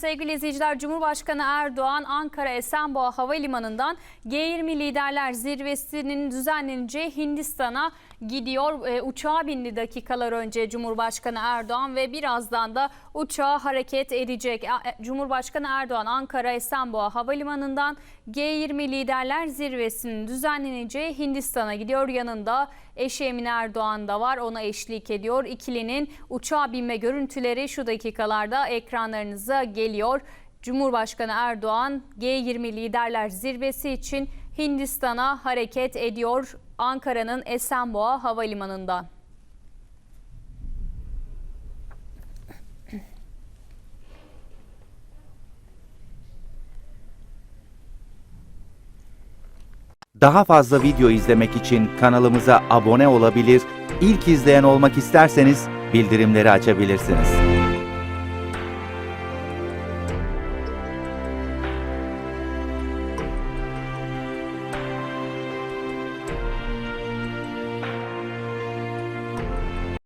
Sevgili izleyiciler, Cumhurbaşkanı Erdoğan Ankara Esenboğa Havalimanı'ndan G20 Liderler Zirvesi'nin düzenleneceği Hindistan'a gidiyor. E, uçağa bindi dakikalar önce Cumhurbaşkanı Erdoğan ve birazdan da uçağa hareket edecek. E, Cumhurbaşkanı Erdoğan Ankara Esenboğa Havalimanı'ndan G20 Liderler Zirvesi'nin düzenleneceği Hindistan'a gidiyor. Yanında eşi Emine Erdoğan da var. Ona eşlik ediyor. İkilinin uçağa binme görüntüleri şu dakikalarda ekranlarınıza geliyor. Cumhurbaşkanı Erdoğan G20 Liderler Zirvesi için Hindistan'a hareket ediyor. Ankara'nın Esenboğa Havalimanı'ndan. Daha fazla video izlemek için kanalımıza abone olabilir, ilk izleyen olmak isterseniz bildirimleri açabilirsiniz.